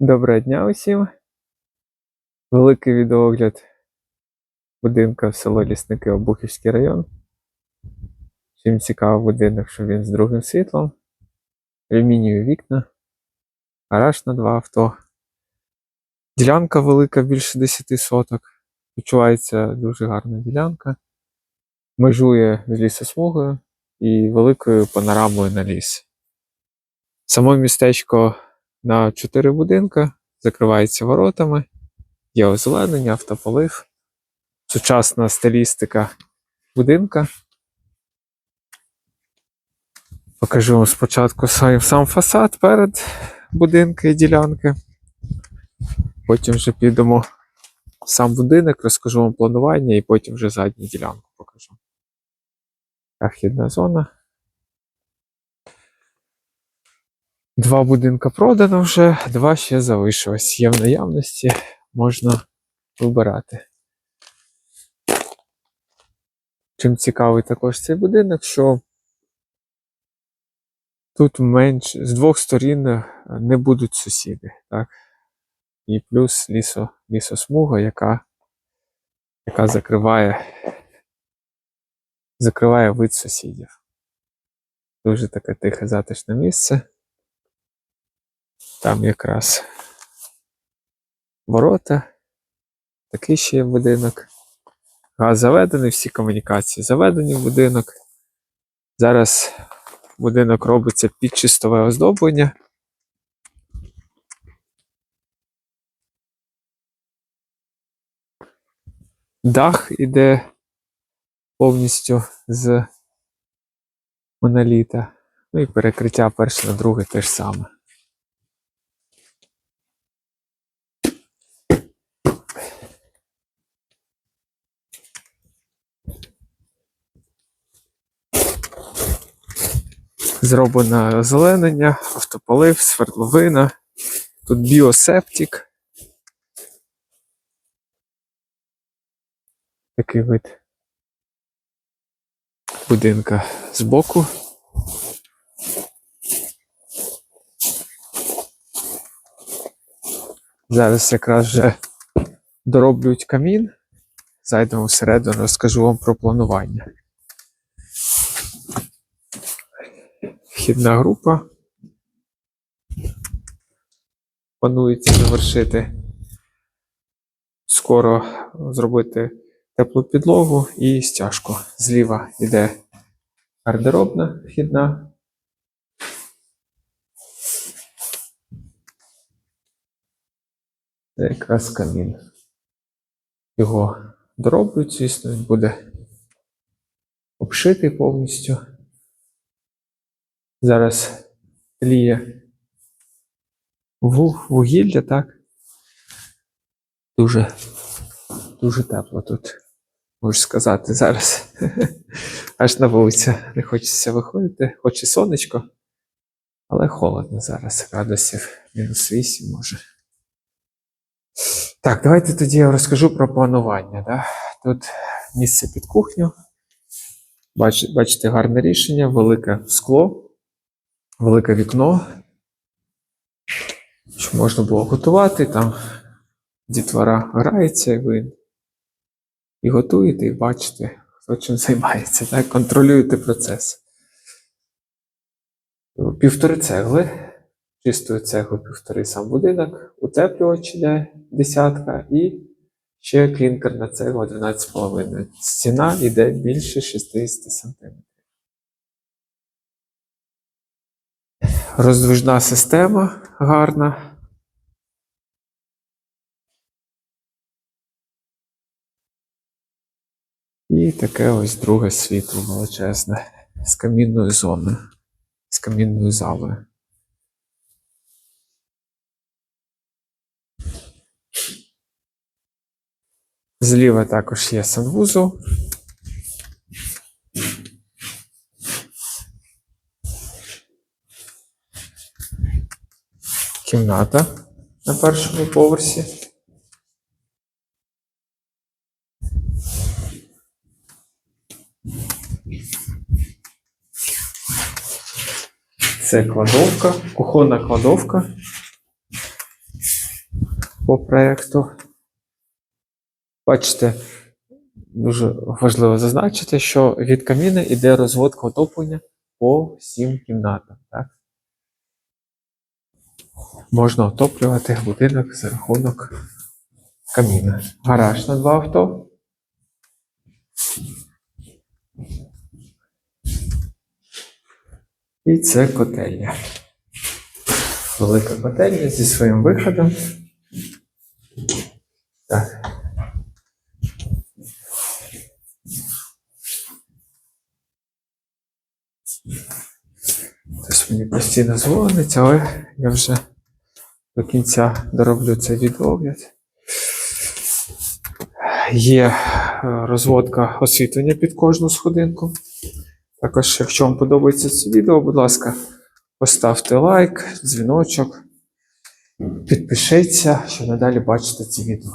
Доброго дня усім. Великий відеогляд будинка в село Лісники Обухівський район. Чим цікавий будинок, що він з другим світлом, алюмінієві вікна, гараж на два авто. Ділянка велика більше 10 соток. Відчувається дуже гарна ділянка. Межує з лісосмугою і великою панорамою на ліс. Само містечко на 4 будинка, закривається воротами, є озеленення, автополив, сучасна стилістика будинка. Покажу вам спочатку сам сам фасад перед будинки і ділянки. Потім вже підемо в сам будинок, розкажу вам планування і потім вже задню ділянку покажу. Ахідна зона. Два будинка продано вже, два ще залишилось. Є в наявності, можна вибирати. Чим цікавий також цей будинок, що тут менш з двох сторін е, не будуть сусіди, так? І плюс лісо, лісосмуга, яка, яка закриває, закриває вид сусідів. Дуже таке тихе затишне місце. Там якраз ворота. Такий ще є будинок. Газ заведений, всі комунікації заведені в будинок. Зараз будинок робиться під чистове оздоблення. Дах іде повністю з моноліта. Ну і перекриття перше на друге теж саме. Зроблено озеленення, автополив, свердловина. Тут біосептик. Такий вид будинка збоку. Зараз якраз вже дороблюють камін. Зайдемо всередину, розкажу вам про планування. Вхідна група. Планується завершити скоро зробити теплу підлогу і стяжку. Зліва йде гардеробна вхідна. Це якраз камін. Його дороблять, звісно, він буде обшитий повністю. Зараз тліє вугілля, так? Дуже, дуже тепло тут, можу сказати, зараз. Аж на вулицю не хочеться виходити, хоч і сонечко, але холодно зараз, градусів мінус 8 може. Так, давайте тоді я розкажу про планування. Да? Тут місце під кухню. Бач, бачите, гарне рішення, велике скло, велике вікно. Щоб можна було готувати, там дітвора грається, і ви і готуєте, і бачите, хто чим займається, так? контролюєте процес. Півтори цегли. Чистою цеглою півтори сам будинок, утеплювач йде десятка і ще клінкерна цегла 12,5. Стіна йде більше 60 см. Роздвижна система гарна. І таке ось друге світло величезне з камінною зоною, з камінною залою. Зліва також є санвузол. Кімната на першому поверсі. Це кладовка, кухонна кладовка. по проєкту. Бачите, дуже важливо зазначити, що від каміна йде розводка отоплення по всім кімнатам. Так? Можна отоплювати будинок за рахунок каміна. Гараж на два авто. І це котельня. Велика котельня зі своїм виходом. Постійно дзвонить, але я вже до кінця дороблю цей відеогляд. Є е, розводка освітлення під кожну сходинку. Також, якщо вам подобається це відео, будь ласка, поставте лайк, дзвіночок, підпишіться, щоб надалі бачити ці відео.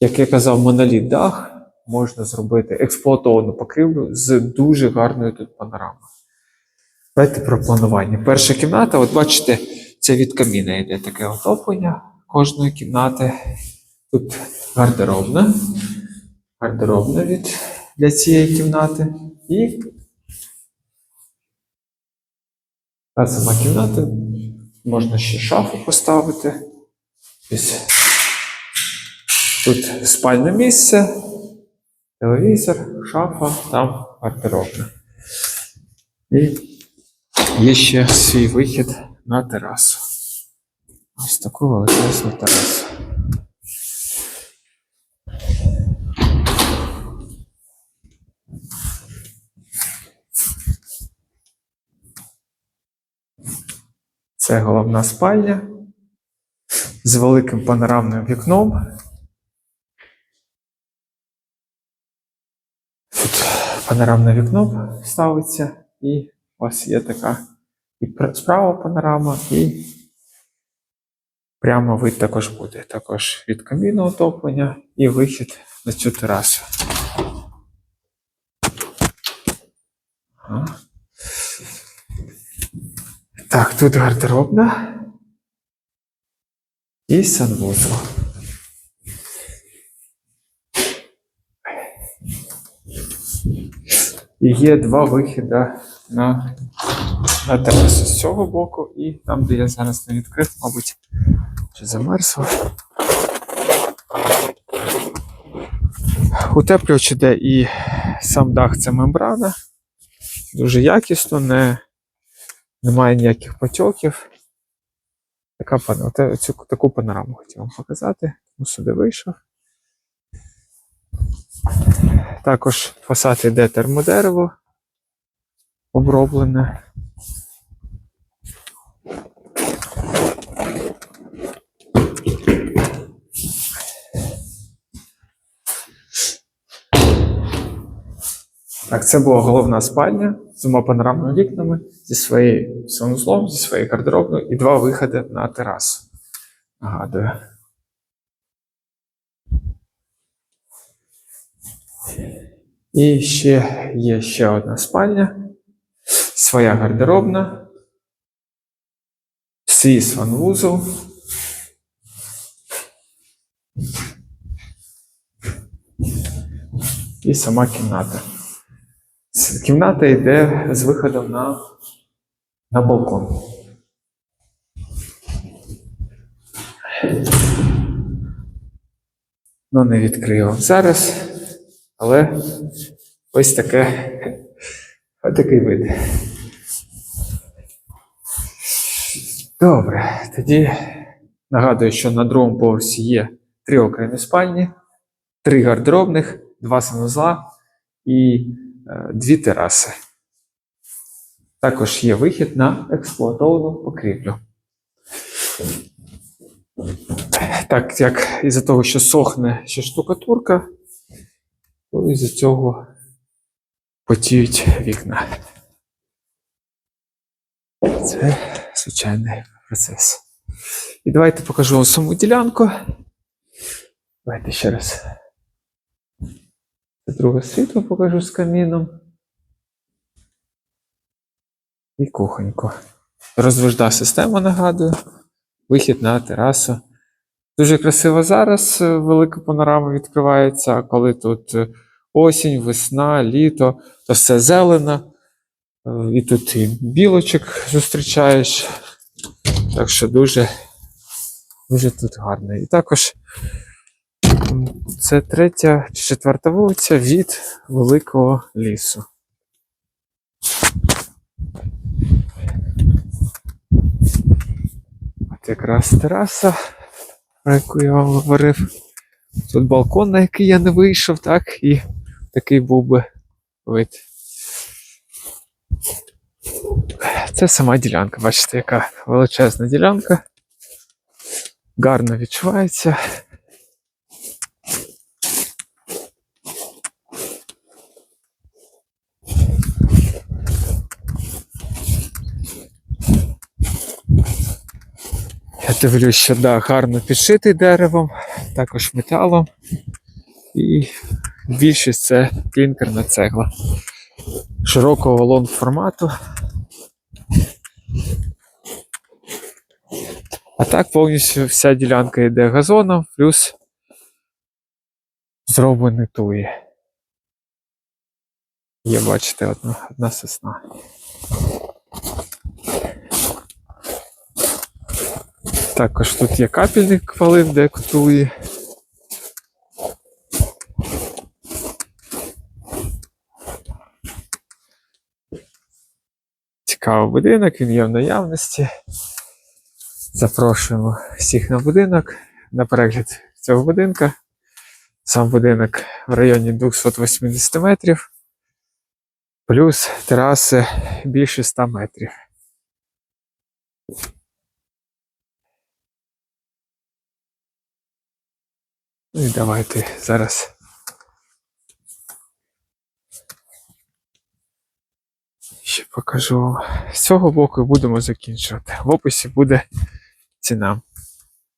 Як я казав, моноліт дах можна зробити експлуатовану покрівлю з дуже гарною тут панорамою. Давайте про планування. Перша кімната, от бачите, це від каміна йде таке отоплення кожної кімнати. Тут гардеробна. Гардеробна від для цієї кімнати. І та сама кімната. Можна ще шафу поставити. Тут спальне місце, телевізор, шафа, там гардеробна. І є ще свій вихід на терасу. Ось таку величезну терасу. Це головна спальня з великим панорамним вікном. Тут панорамне вікно ставиться, і вас є така і справа панорама, і прямо вид також буде. Також від каміну отоплення і вихід на цю терасу. Так, тут гардеробна і санвузол. Є два вихіди на, на терасу з цього боку, і там, де я зараз не відкрив, мабуть, вже замерзло. Утеплювач іде і сам дах це мембрана. Дуже якісно, не, немає ніяких потьоків. Така оте- цю таку панораму хотів вам показати, тому сюди вийшов. Також фасад йде термодерево оброблене. Так, це була головна спальня з двома панорамними вікнами, зі своєю санузлом, зі своєю гардеробною і два виходи на терасу. Нагадую. І ще є ще одна спальня, своя гардеробна, свій санвузол. І сама кімната. Кімната йде з виходом на, на балкон. Ну, не відкрию зараз, але ось таке, ось такий вид. Добре, тоді нагадую, що на другому поверсі є три окремі спальні, три гардеробних, два санузла і е, дві тераси. Також є вихід на експлуатовану покрівлю. Так, як із-за того, що сохне ще штукатурка, то із-за цього потіють вікна. Це звичайний процес. І давайте покажу вам саму ділянку. Давайте ще раз. Це друге світло покажу з каміном. І кухоньку. Розвожда система нагадую. Вихід на терасу Дуже красиво зараз е, велика панорама відкривається, коли тут е, осінь, весна, літо, то все зелено. Е, І тут і білочок зустрічаєш. Так що дуже, дуже тут гарно. І також це третя чи четверта вулиця від великого лісу. От якраз тераса, про яку я вам говорив. Тут балкон, на який я не вийшов, так, і такий був би вид. Це сама ділянка, бачите, яка величезна ділянка. Гарно відчувається. Я дивлюсь, що да, гарно підшитий деревом, також металом. І більшість це клінкерна цегла широкого лонг формату. А так повністю вся ділянка йде газоном, плюс зроблений туї. Є, бачите, одна, одна сосна. Також тут є капельник валив, де туї. Цікавий будинок, він є в наявності. Запрошуємо всіх на будинок, на перегляд цього будинка. Сам будинок в районі 280 метрів, плюс тераси більше 100 метрів. Ну і давайте зараз. Ще покажу. З цього боку будемо закінчувати. В описі буде ціна.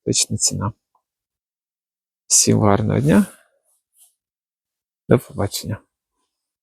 Точна ціна. Всім гарного дня. До побачення.